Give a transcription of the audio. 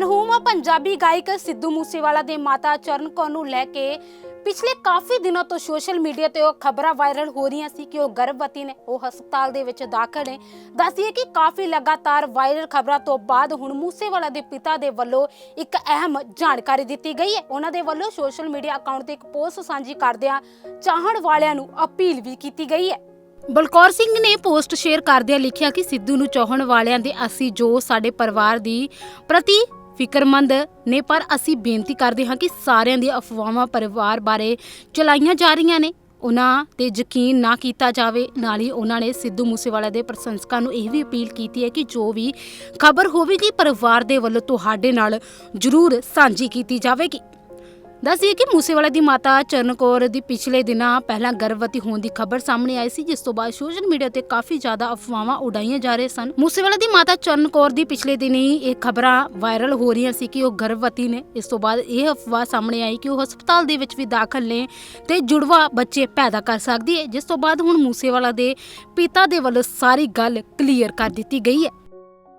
ਸਮਾਂ ਪੰਜਾਬੀ ਗਾਇਕ ਸਿੱਧੂ ਮੂਸੇਵਾਲਾ ਦੇ ਮਾਤਾ ਚਰਨ ਕੌਰ ਨੂੰ ਲੈ ਕੇ ਪਿਛਲੇ ਕਾਫੀ ਦਿਨਾਂ ਤੋਂ ਸੋਸ਼ਲ ਮੀਡੀਆ ਤੇ ਉਹ ਖਬਰਾਂ ਵਾਇਰਲ ਹੋ ਰਹੀਆਂ ਸੀ ਕਿ ਉਹ ਗਰਭਵਤੀ ਨੇ, ਉਹ ਹਸਪਤਾਲ ਦੇ ਵਿੱਚ ਦਾਖਲ ਨੇ। ਦੱਸਿਏ ਕਿ ਕਾਫੀ ਲਗਾਤਾਰ ਵਾਇਰਲ ਖਬਰਾਂ ਤੋਂ ਬਾਅਦ ਹੁਣ ਮੂਸੇਵਾਲਾ ਦੇ ਪਿਤਾ ਦੇ ਵੱਲੋਂ ਇੱਕ ਅਹਿਮ ਜਾਣਕਾਰੀ ਦਿੱਤੀ ਗਈ ਹੈ। ਉਹਨਾਂ ਦੇ ਵੱਲੋਂ ਸੋਸ਼ਲ ਮੀਡੀਆ ਅਕਾਊਂਟ ਤੇ ਇੱਕ ਪੋਸਟ ਸਾਂਝੀ ਕਰਦਿਆਂ ਚਾਹਣ ਵਾਲਿਆਂ ਨੂੰ ਅਪੀਲ ਵੀ ਕੀਤੀ ਗਈ ਹੈ। ਬਲਕੌਰ ਸਿੰਘ ਨੇ ਪੋਸਟ ਸ਼ੇਅਰ ਕਰਦਿਆਂ ਲਿਖਿਆ ਕਿ ਸਿੱਧੂ ਨੂੰ ਚਾਹਣ ਵਾਲਿਆਂ ਦੇ ਅਸੀਂ ਜੋ ਸਾਡੇ ਪਰਿਵਾਰ ਦੀ ਪ੍ਰਤੀ ਫਿਕਰਮੰਦ ਨੇ, ਪਰ ਅਸੀਂ ਬੇਨਤੀ ਕਰਦੇ ਹਾਂ ਕਿ ਸਾਰਿਆਂ ਦੀਆਂ ਅਫਵਾਹਾਂ ਪਰਿਵਾਰ ਬਾਰੇ ਚਲਾਈਆਂ ਜਾ ਰਹੀਆਂ ਨੇ। ਉਹਨਾਂ ਤੇ ਯਕੀਨ ਨਾ ਕੀਤਾ ਜਾਵੇ। ਨਾਲ ਹੀ ਉਹਨਾਂ ਨੇ ਸਿੱਧੂ ਮੂਸੇਵਾਲਾ ਦੇ ਪ੍ਰਸ਼ੰਸਕਾਂ ਨੂੰ ਇਹ ਵੀ ਅਪੀਲ ਕੀਤੀ ਹੈ ਕਿ ਜੋ ਵੀ ਖਬਰ ਹੋਵੇਗੀ, ਪਰਿਵਾਰ ਦੇ ਵੱਲੋਂ ਤੁਹਾਡੇ ਨਾਲ ਜ਼ਰੂਰ ਸਾਂਝੀ ਕੀਤੀ ਜਾਵੇਗੀ। ਦੱਸੀਏ ਕਿ ਮੂਸੇਵਾਲੇ ਦੀ ਮਾਤਾ ਚਰਨ ਕੌਰ ਦੀ ਪਿਛਲੇ ਦਿਨਾਂ ਪਹਿਲਾਂ ਗਰਭਵਤੀ ਹੋਣ ਦੀ ਖਬਰ ਸਾਹਮਣੇ ਆਈ ਸੀ, ਜਿਸ ਤੋਂ ਬਾਅਦ ਸੋਸ਼ਲ ਮੀਡੀਆ ਤੇ ਕਾਫੀ ਜ਼ਿਆਦਾ ਅਫਵਾਹਾਂ ਉਡਾਈਆਂ ਜਾ ਰਹੇ ਸਨ। ਮੂਸੇਵਾਲਾ ਦੀ ਮਾਤਾ ਚਰਨ ਕੌਰ ਦੀ ਪਿਛਲੇ ਦਿਨ ਹੀ ਇਹ ਖਬਰਾਂ ਵਾਇਰਲ ਹੋ ਰਹੀਆਂ ਸੀ ਕਿ ਉਹ ਗਰਭਵਤੀ ਨੇ। ਇਸ ਤੋਂ ਬਾਅਦ ਇਹ ਅਫਵਾਹ ਸਾਹਮਣੇ ਆਈ ਕਿ ਉਹ ਹਸਪਤਾਲ ਦੇ ਵਿੱਚ ਵੀ ਦਾਖਲ ਨੇ ਤੇ ਜੁੜਵਾ ਬੱਚੇ ਪੈਦਾ ਕਰ ਸਕਦੀ ਹੈ, ਜਿਸ ਤੋਂ ਬਾਅਦ ਹੁਣ ਮੂਸੇਵਾਲਾ ਦੇ ਪਿਤਾ ਦੇ ਵੱਲੋਂ ਸਾਰੀ ਗੱਲ ਕਲੀਅਰ ਕਰ ਦਿੱਤੀ ਗਈ ਹੈ।